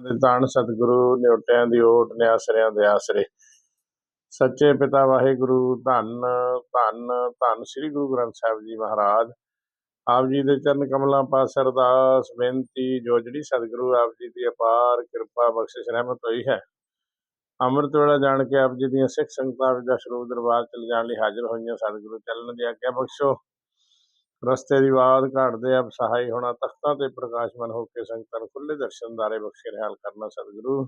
ਦੇ ਧੰਨ ਸਤਿਗੁਰੂ, ਨਿਉਟਿਆਂ ਦੀ ਓਟ, ਨਿਆਸਰਿਆਂ ਦੇ ਆਸਰੇ। ਸੱਚੇ ਪਿਤਾ ਵਾਹਿਗੁਰੂ, ਧੰਨ ਧੰਨ ਧੰਨ ਸ੍ਰੀ ਗੁਰੂ ਗ੍ਰੰਥ ਸਾਹਿਬ ਜੀ ਮਹਾਰਾਜ। ਆਪ ਜੀ ਦੇ ਚਰਨ ਕਮਲਾਂ ਪਾਸ ਅਰਦਾਸ, ਬੇਨਤੀ, ਜੋ ਜਿਹੜੀ ਸਤਿਗੁਰੂ ਆਪ ਜੀ ਦੀ ਅਪਾਰ ਕਿਰਪਾ ਬਖਸ਼ਿਸ਼ ਰਹਿਮਤ ਹੋਈ ਹੈ। ਅੰਮ੍ਰਿਤ ਵੇਲਾ ਜਾਣ ਕੇ ਆਪ ਜੀ ਦੀਆਂ ਸਿੱਖ ਸੰਗਤਾਂ ਵਿੱਚ ਦਾ ਸਰੂਪ ਦਰਬਾਰ ਚ ਲਿਜਾਣ ਲਈ ਹਾਜ਼ਰ ਹੋਈਆਂ ਸਤਿਗੁਰੂ ਚੱਲਣ ਦੀ ਆਗਿਆ ਬਖਸ਼ੋ। ਰਸਤੇ ਦੀ ਬਾਤ ਘਾਟਦੇ ਆਪ ਸਹਾਈ ਹੋਣਾ, ਤਖਤਾਂ ਤੇ ਪ੍ਰਕਾਸ਼ਮਨ ਹੋ ਕੇ ਸੰਗਤਾਂ ਨੂੰ ਖੁੱਲੇ ਦਰਸ਼ਨ ਦਾਰੇ ਬਖਸ਼ੇ ਨਿਹਾਲ ਕਰਨਾ ਸਤਿਗੁਰੂ।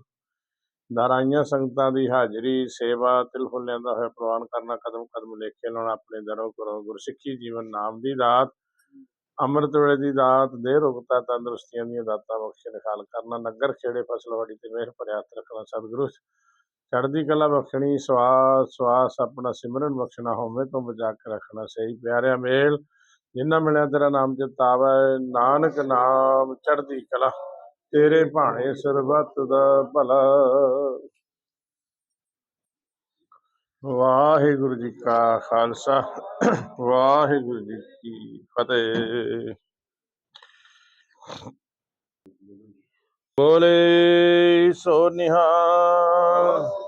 ਦਾਰਾਈਆਂ ਸੰਗਤਾਂ ਦੀ ਹਾਜ਼ਰੀ, ਸੇਵਾ, ਤਿਲ ਦਾ ਹੋਇਆ ਪ੍ਰਵਾਨ ਕਰਨਾ, ਕਦਮ ਕਦਮ ਲੇਖੇ ਲਾਉਣਾ, ਆਪਣੇ ਦਰੋਂ ਕਰੋ ਗੁਰਸਿੱਖੀ ਜੀਵਨ ਨਾਮ ਦੀ ਦਾਤ, ਅੰਮ੍ਰਿਤ ਵੇਲੇ ਦੀ ਦਾਤ ਦੇ ਰੋਗਤਾ, ਤੰਦਰੁਸਤੀਆਂ ਦੀਆਂ ਦਾਤਾਂ ਬਖਸ਼ੇ ਨਿਹਾਲ ਕਰਨਾ, ਨਗਰ ਖੇੜੇ ਫਸਲਵਾੜੀ ਤੇ ਮਿਹਰ ਭਰਿਆ ਰੱਖਣਾ ਸਤਿਗੁਰੂ। ਚੜ੍ਹਦੀ ਕਲਾ ਬਖਸ਼ਣੀ, ਸਵਾਸ ਸਵਾਸ ਆਪਣਾ ਸਿਮਰਨ ਬਖਸ਼ਣਾ ਹੋਵੇ ਤੋਂ ਬਚਾ ਕੇ ਰੱਖਣਾ, ਸਹੀ ਪਿਆਰਿਆ ਮੇਲ। ਜਿੰਨਾ ਮਿਲਿਆ ਤੇਰਾ ਨਾਮ ਚਿਤਾਵੈ ਨਾਨਕ ਨਾਮ ਚੜ੍ਹਦੀ ਕਲਾ, ਤੇਰੇ ਭਾਣੇ ਸਰਬੱਤ ਦਾ ਭਲਾ। ਵਾਹਿਗੁਰੂ ਜੀ ਕਾ ਖਾਲਸਾ, ਵਾਹਿਗੁਰੂ ਜੀ ਕੀ ਫਤਿਹ। ਬੋਲੇ ਸੋ ਨਿਹਾਲ।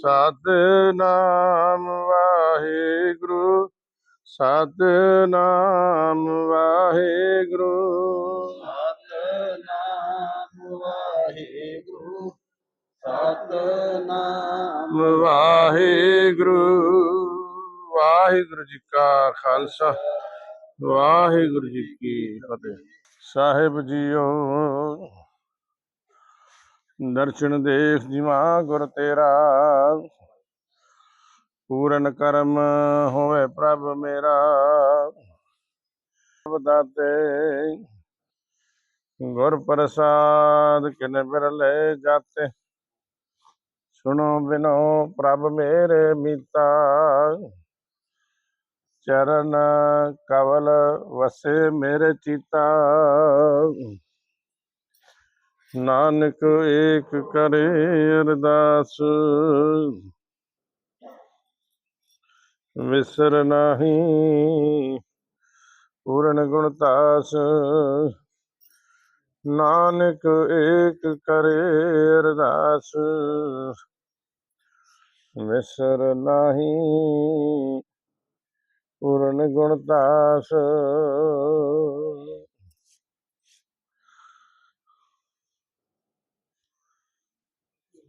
ਸਤਨਾਮ ਵਾਹਿਗੁਰੂ ਸਤਨਾਮ ਵਾਹਿਗੁਰੂ। ਸਤਨਾਮ ਵਾਹਿਗੁਰੂ ਸਤਨਾਮ ਵਾਹਿਗੁਰੂ। ਵਾਹਿਗੁਰੂ ਜੀ ਕਾ ਖਾਲਸਾ ਵਾਹਿਗੁਰੂ ਜੀ ਕੀ ਫਤਿਹ। ਸਾਹਿਬ ਜੀਓ ਦਰਸ਼ਨ ਦੇਖ ਜਿਵਾ ਗੁਰ ਤੇਰਾ। ਪੂਰਨ ਕਰਮ ਹੋਵੇ ਪ੍ਰਭ ਮੇਰਾ। ਬਦਾਤੇ ਗੁਰ ਪ੍ਰਸਾਦ ਕਿਨ ਬਿਰਲੇ ਜਾਤੇ। ਸੁਣੋ ਬਿਨੋ ਪ੍ਰਭ ਮੇਰੇ ਮੀਤਾ। ਚਰਨ ਕਵਲ ਵਸੇ ਮੇਰੇ ਚੀਤਾ। ਨਾਨਕ ਏਕ ਕਰੇ ਅਰਦਾਸ। ਵਿਸਰ ਨਾਹੀ, ਪੂਰਨ ਗੁਣ ਤਾਸ। ਨਾਨਕ ਏਕ ਕਰੇ ਅਰਦਾਸ। ਵਿਸਰ ਨਾਹੀ, ਪੂਰਨ ਗੁਣਤਾਸ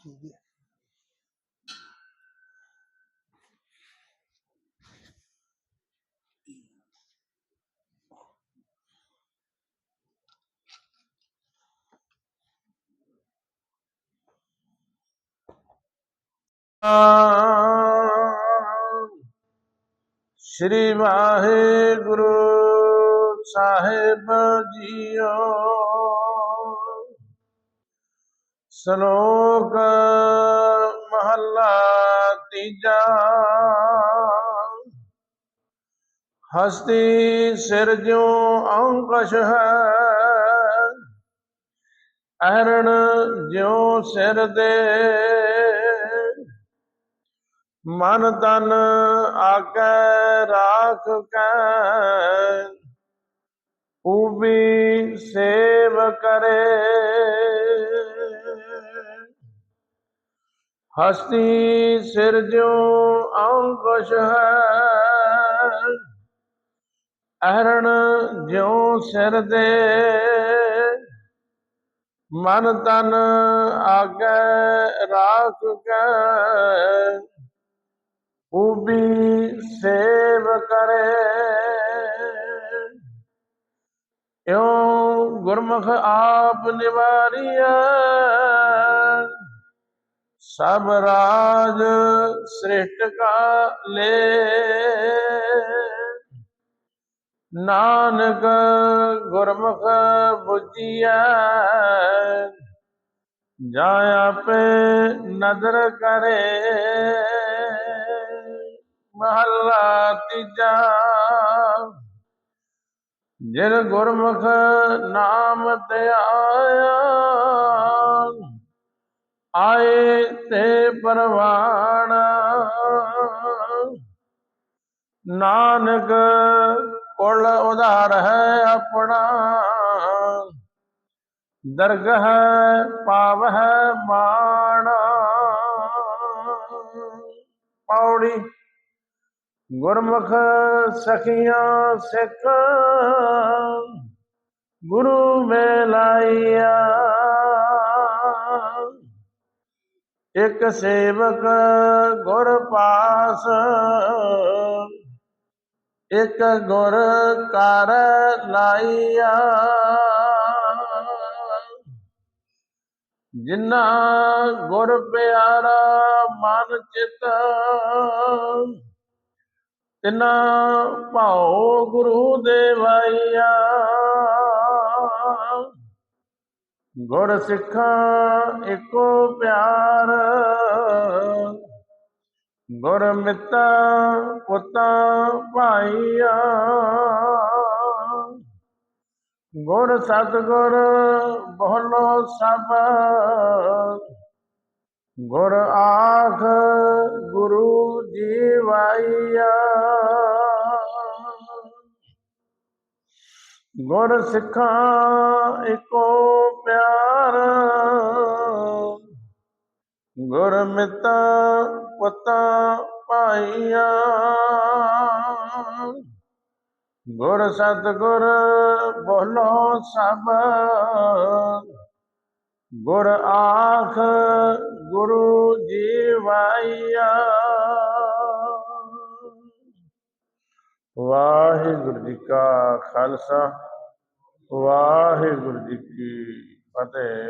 ਠੀਕ ਹੈ। ਸ੍ਰੀ ਵਾਹਿਗੁਰੂ ਸਾਹਿਬ ਜੀਓ। ਸ਼ਲੋਕ ਮਹੱਲਾ ਤੀਜਾ। ਹਸਤੀ ਸਿਰ ਜਿਉ ਅੰਕਸ਼ ਹੈ, ਅਹਰਣ ਜਿਉ ਸਿਰ ਦੇ। ਮਨ ਤਨ ਆਕੈ ਰਾਖ ਕੈ ਉਬੀ ਸੇਵ ਕਰੇ। ਹਸਤੀ ਸਿਰ ਜਿਉ ਅੰਕੁਸ਼ ਹੈ। ਅਹਰਣ ਜਿਉ ਸਿਰ ਦੇ। ਮਨ ਤਨ ਆਗੈ ਰਾਖ ਕੈ। ਉਬੀ ਸੇਵ ਕਰੇ। ਇਉ ਗੁਰਮੁਖ ਆਪ ਨਿਵਾਰੀਐ। ਸਭ ਰਾਜ ਸ੍ਰਿਸ਼ਟ ਕਾ ਲੇ। ਨਾਨਕ ਗੁਰਮੁਖ ਬੁਝੀਐ ਜਾ ਆਪੇ ਨਦਰ ਕਰੇ। ਮਹੱਲਾ ਤੀਜਾ, ਜਿਨ ਗੁਰਮੁਖ ਨਾਮ ਤੇ ਆਏ ਤੇ ਪਰਵਾਣ। ਨਾਨਕ ਕੋਲ ਉਧਾਰ ਹੈ ਆਪਣਾ। ਦਰਗਹ ਹੈ ਮਾਣ। ਪੌੜੀ ਗੁਰਮੁਖ ਸਖੀਆਂ ਸਿੱਖ। ਗੁਰੂ ਮੇਲਾਈਆ ਇੱਕ ਸੇਵਕ ਗੁਰ ਪਾਸ, ਇੱਕ ਗੁਰ ਕਰ ਲਾਈਆ। ਜਿਨਾ ਗੁਰ ਪਿਆਰਾ ਮਨ ਚਿਤ, ਤਿਨਾ ਭਾਉ ਗੁਰੂ ਦੇਵਾਈਆ ਗੁਰ ਸਿੱਖ ਇੱਕੋ ਪਿਆਰ। ਗੁਰ ਮਿੱਤਾ ਪੁੱਤਾ ਭਾਈਆ। ਗੁਰ ਸਤਗੁਰ ਬੋਲੋ ਸਭ। ਗੁਰ ਆਖ ਗੁਰੂ ਜੀਵਾਈਆ ਗੁਰ ਸਿੱਖਾਂ ਇੱਕੋ ਪਿਆਰ। ਗੁਰ ਮਿੱਤਾ ਪੁੱਤਾ ਗੁਰ ਸਤਗੁਰ ਬੋਲੋ ਸਭ। ਗੁਰ ਆਖ ਗੁਰੂ ਜੀਵਾਈਆ ਵਾਹਿਗੁਰੂ ਜੀ ਕਾ ਖਾਲਸਾ। ਵਾਹਿਗੁਰੂ ਜੀ ਕੀ ਫਤਿਹ